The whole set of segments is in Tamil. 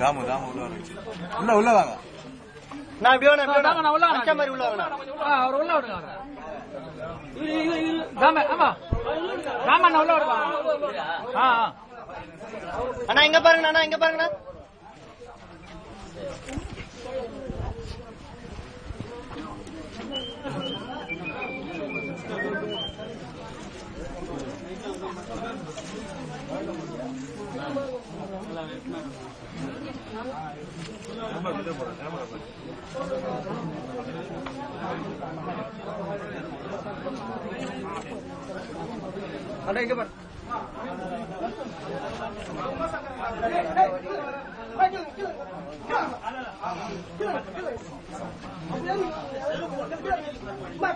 தாமு தாமு உள்ள உள்ள உள்ள வாங்க. நான் நான் உள்ள அச்ச மாதிரி உள்ள வாங்க. அவர் உள்ள விடுங்க தாம ஆமா. ராமா நான் உள்ள விடுவாங்க அண்ணா இங்க பாருங்க அண்ணா இங்க பாருங்கண்ணா. அட இங்க பாரு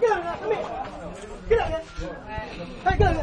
கிளங்க கிளங்க கிளங்க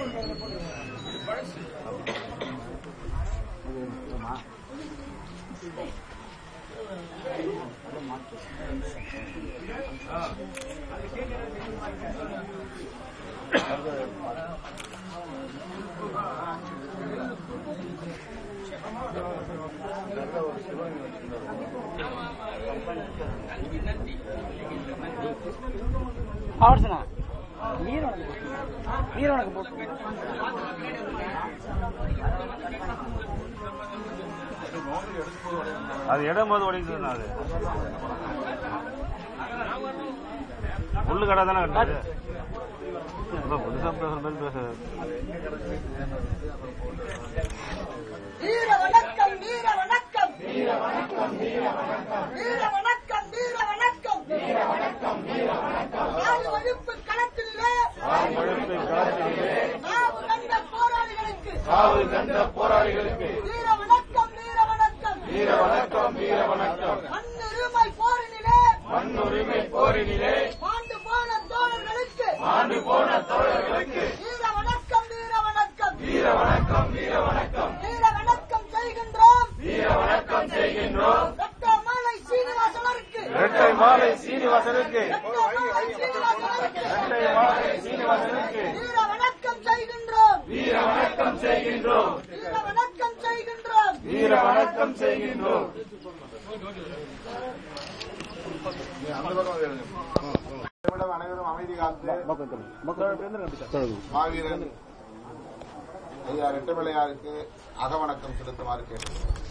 ஆவர்சனா. நீர் உனக்கு நீர் உனக்கு போட்டு. அது இடம் போது உடைக்குது அது உள்ளு கடை தானே கட்டுறது? புதுசா பேசுற மாதிரி பேசுறது வீர வணக்கம் வீர வணக்கம் வீர வணக்கம் வீர வணக்கம் வீர வணக்கம் வீர வணக்கம் வீர வணக்கம் வீர வணக்கம் நாடு வகுப்பு களத்திலே. நாவு கண்ட போராளிகளுக்கு. காவல் கண்ட போராளிகளுக்கு. வீர வணக்கம் வீர வணக்கம் வீர வணக்கம் வீர வணக்கம் மண்ணுரிமை போரினிலே. மண்ணுரிமை போரினிலே மாண்டு போன தோழர்களுக்கு ஆண்டு போன தோழர்களுக்கு வீர வணக்கம் வீர வணக்கம் வீர வணக்கம் வீர வணக்கம். வீர வணக்கம் செய்கின்றோம். வீர வணக்கம் செய்கின்றோம். சீனிவாசனருக்கு. இரட்டை மாலை சீனிவாசனருக்கு. இரட்டை மாலை சீனிவாசனுக்கு. வீர வணக்கம் செய்கின்றோம். வீர வணக்கம் செய்கின்றோம். வீர வணக்கம் செய்கின்றோம். வீர வணக்கம் செய்கின்றோம். அனைவரும் அமைதி காத்து மாவீரன் ஐயா ரெண்டு பிள்ளையாருக்கு அகவணக்கம் செலுத்துமாறு கேட்டுக்கிறார்